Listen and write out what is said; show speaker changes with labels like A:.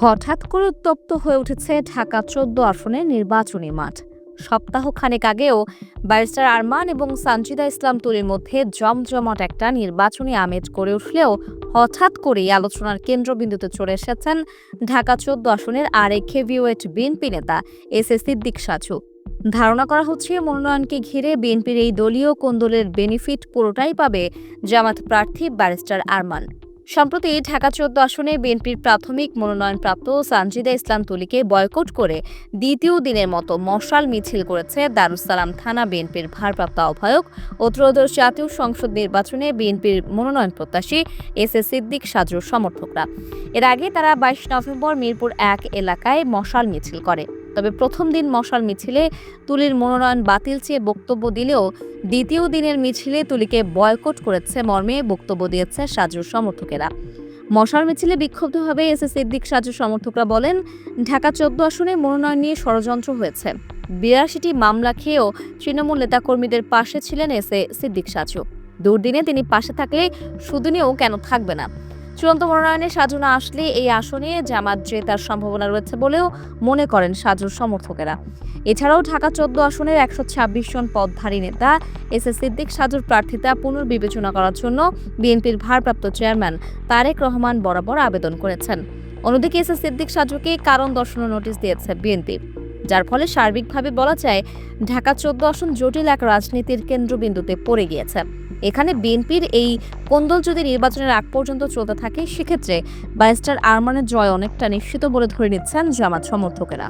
A: হঠাৎ করে উত্তপ্ত হয়ে উঠেছে ঢাকা চোদ্দ আসনের নির্বাচনী মাঠ। সপ্তাহ খানেক আগেও ব্যারিস্টার আরমান এবং সানজিদা ইসলাম তুলির মধ্যে জমজমাট একটা নির্বাচনী আমেজ গড়ে উঠলেও হঠাৎ করেই আলোচনার কেন্দ্রবিন্দুতে চলে এসেছেন ঢাকা চোদ্দ আসনের আরেক হেভিওয়েট বিএনপি নেতা এস এ সিদ্দিক সাজু। ধারণা করা হচ্ছে মনোনয়নকে ঘিরে বিএনপির এই দলীয় কোন্দলের বেনিফিট পুরোটাই পাবে জামাত প্রার্থী ব্যারিস্টার আরমান। সম্প্রতি ঢাকা চোদ্দ আসনে বিএনপির প্রাথমিক মনোনয়নপ্রাপ্ত সানজিদা ইসলাম তুলিকে বয়কট করে দ্বিতীয় দিনের মতো মশাল মিছিল করেছে দারুসালাম থানা বিএনপির ভারপ্রাপ্ত আহ্বায়ক ও ত্রয়োদশ জাতীয় সংসদ নির্বাচনে বিএনপির মনোনয়ন প্রত্যাশী এস এ সিদ্দিক সাজুর সমর্থকরা। এর আগে তারা বাইশ নভেম্বর মিরপুর এক এলাকায় মশাল মিছিল করে। তবে প্রথম দিন মশাল মিছিলে তুলির মনোনয়ন বাতিল চেয়ে বক্তব্য দিলেও দ্বিতীয় দিনের মিছিলে তুলিকে বয়কট করেছে মর্মে বক্তব্য দিয়েছে সাজুর সমর্থকেরা। মশার মিছিলে বিক্ষুব্ধভাবে এস এ সিদ্দিক সাজু সমর্থকরা বলেন, ঢাকা চোদ্দ আসনে মনোনয়ন নিয়ে ষড়যন্ত্র হয়েছে। বিরাশিটি মামলা খেয়েও তৃণমূল নেতাকর্মীদের পাশে ছিলেন এস এ সিদ্দিক সাজু। দুর্দিনে তিনি পাশে থাকলে সুদিনেও কেন থাকবে না? চূড়ান্ত মনোনয়নে সাজু না আসলে এই আসনে জামাত জেতার সম্ভাবনা রয়েছে বলেও মনে করেন সাজুর সমর্থকেরা। এছাড়াও ঢাকা চোদ্দ আসনের একশো ছাব্বিশ জন পদধারী নেতা এস এস সিদ্দিক সাজুর প্রার্থিতা পুনর্বিবেচনা করার জন্য বিএনপির ভারপ্রাপ্ত চেয়ারম্যান তারেক রহমান বরাবর আবেদন করেছেন। অন্যদিকে এস এস সিদ্দিক সাজুকে কারণ দর্শানোর নোটিশ দিয়েছে বিএনপি, যার ফলে সার্বিকভাবে বলা যায় ঢাকা চোদ্দ আসন জটিল এক রাজনীতির কেন্দ্রবিন্দুতে পড়ে গিয়েছে। এখানে বিএনপির এই কোন্দল যদি নির্বাচনের আগ পর্যন্ত চলতে থাকে, সেক্ষেত্রে ব্যারিস্টার আরমানের জয় অনেকটা নিশ্চিত বলে ধরে নিচ্ছেন জামাত সমর্থকেরা।